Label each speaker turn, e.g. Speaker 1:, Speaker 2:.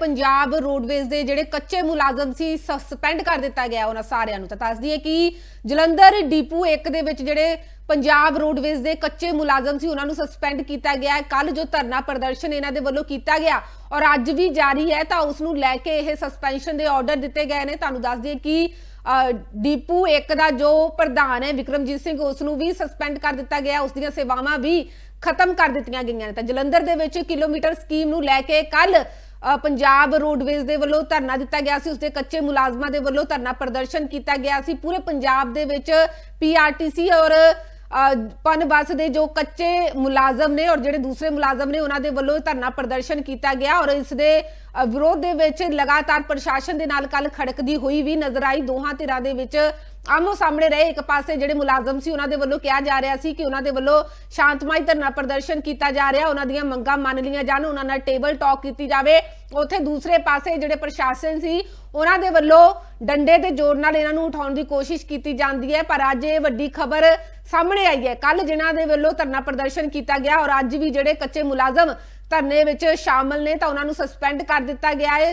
Speaker 1: Punjab roadways ਦੇ ਜਿਹੜੇ ਕੱਚੇ ਮੁਲਾਜ਼ਮ ਸੀ ਸਸਪੈਂਡ ਕਰ ਦਿੱਤਾ ਗਿਆ ਉਹਨਾਂ ਸਾਰਿਆਂ ਨੂੰ। ਤਾਂ ਦੱਸ ਦਈਏ ਕਿ ਜਲੰਧਰ ਡੀਪੂ 1 ਦੇ ਵਿੱਚ ਜਿਹੜੇ ਪੰਜਾਬ ਰੋਡਵੇਜ਼ ਦੇ ਕੱਚੇ ਮੁਲਾਜ਼ਮ ਸੀ, ਉਹਨਾਂ ਨੂੰ ਸਸਪੈਂਡ ਕੀਤਾ ਗਿਆ ਕੱਲ ਜੋ ਧਰਨਾ ਪ੍ਰਦਰਸ਼ਨ ਇਹਨਾਂ ਦੇ ਵੱਲੋਂ ਕੀਤਾ ਗਿਆ ਔਰ ਅੱਜ ਵੀ ਜਾਰੀ ਹੈ, ਤਾਂ ਉਸ ਨੂੰ ਲੈ ਕੇ ਇਹ ਸਸਪੈਂਸ਼ਨ ਦੇ ਆਰਡਰ ਦਿੱਤੇ ਗਏ ਨੇ। ਤੁਹਾਨੂੰ ਦੱਸ ਦਈਏ ਕਿ ਡੀਪੂ 1 ਦਾ ਜੋ ਪ੍ਰਧਾਨ ਹੈ, ਵਿਕਰਮਜੀਤ ਸਿੰਘ, ਉਸ ਨੂੰ ਵੀ ਸਸਪੈਂਡ ਕਰ ਦਿੱਤਾ ਗਿਆ। ਉਸ ਦੀਆਂ ਸੇਵਾਵਾਂ ਵੀ ਖਤਮ ਕਰ ਦਿੱਤੀਆਂ ਗਈਆਂ ਨੇ। ਤਾਂ ਜਲੰਧਰ ਦੇ ਵਿੱਚ ਕਿਲੋਮੀਟਰ ਸਕੀਮ ਨੂੰ ਲੈ ਕੇ ਕੱਲ ਪੰਜਾਬ ਰੋਡਵੇਜ਼ ਦੇ ਵੱਲੋਂ ਧਰਨਾ ਦਿੱਤਾ ਗਿਆ ਸੀ, ਉਸਦੇ ਕੱਚੇ ਮੁਲਾਜ਼ਮਾਂ ਦੇ ਵੱਲੋਂ ਧਰਨਾ ਪ੍ਰਦਰਸ਼ਨ ਕੀਤਾ ਗਿਆ ਸੀ। ਪੂਰੇ ਪੰਜਾਬ ਦੇ ਵਿੱਚ ਪੀਆਰਟੀਸੀ ਔਰ ਪਨ ਬੱਸ ਦੇ ਜੋ ਕੱਚੇ ਮੁਲਾਜ਼ਮ ਨੇ ਔਰ ਜਿਹੜੇ ਦੂਸਰੇ ਮੁਲਾਜ਼ਮ ਨੇ, ਉਹਨਾਂ ਦੇ ਵੱਲੋਂ ਧਰਨਾ ਪ੍ਰਦਰਸ਼ਨ ਕੀਤਾ ਗਿਆ ਔਰ ਇਸ ਦੇ ਵਿਰੋਧ ਦੇ ਵਿੱਚ ਲਗਾਤਾਰ ਪ੍ਰਸ਼ਾਸਨ ਦੇ ਨਾਲ ਕੱਲ ਖੜਕਦੀ ਹੋਈ ਵੀ ਨਜ਼ਰ ਆਈ। ਦੋਹਾਂ ਧਿਰਾਂ ਦੇ ਵਿੱਚ ਆਮੋ ਸਾਹਮਣੇ ਰਹੇ ਇੱਕ ਪਾਸੇ ਜਿਹੜੇ ਮੁਲਾਜ਼ਮ ਸੀ, ਉਹਨਾਂ ਦੇ ਵੱਲੋਂ ਕਿਹਾ ਜਾ ਰਿਹਾ ਸੀ ਕਿ ਉਹਨਾਂ ਦੇ ਵੱਲੋਂ ਸ਼ਾਂਤਮਈ ਧਰਨਾ ਪ੍ਰਦਰਸ਼ਨ ਕੀਤਾ ਜਾ ਰਿਹਾ, ਉਹਨਾਂ ਦੀਆਂ ਮੰਗਾਂ ਮੰਨ ਲਈਆਂ ਜਾਣ, ਉਹਨਾਂ ਨਾਲ ਟੇਬਲ ਟਾਕ ਕੀਤੀ ਜਾਵੇ। ਉੱਥੇ ਦੂਸਰੇ ਪਾਸੇ ਜਿਹੜੇ ਪ੍ਰਸ਼ਾਸਨ ਸੀ, ਉਹਨਾਂ ਦੇ ਵੱਲੋਂ ਡੰਡੇ ਤੇ ਜ਼ੋਰ ਨਾਲ ਇਹਨਾਂ ਨੂੰ ਉਠਾਉਣ ਦੀ ਕੋਸ਼ਿਸ਼ ਕੀਤੀ ਜਾਂਦੀ ਹੈ, ਪਰ ਅੱਜ ਇਹ ਵੱਡੀ ਖਬਰ ਸਾਹਮਣੇ ਆਈ ਹੈ। ਕੱਲ ਜਿਨ੍ਹਾਂ ਦੇ ਵੱਲੋਂ ਧਰਨਾ ਪ੍ਰਦਰਸ਼ਨ ਕੀਤਾ ਗਿਆ ਔਰ ਅੱਜ ਵੀ ਜਿਹੜੇ ਕੱਚੇ ਮੁਲਾਜ਼ਮ ਧਰਨੇ ਵਿੱਚ ਸ਼ਾਮਲ ਨੇ, ਤਾਂ ਉਹਨਾਂ ਨੂੰ ਸਸਪੈਂਡ ਕਰ ਦਿੱਤਾ ਗਿਆ ਹੈ।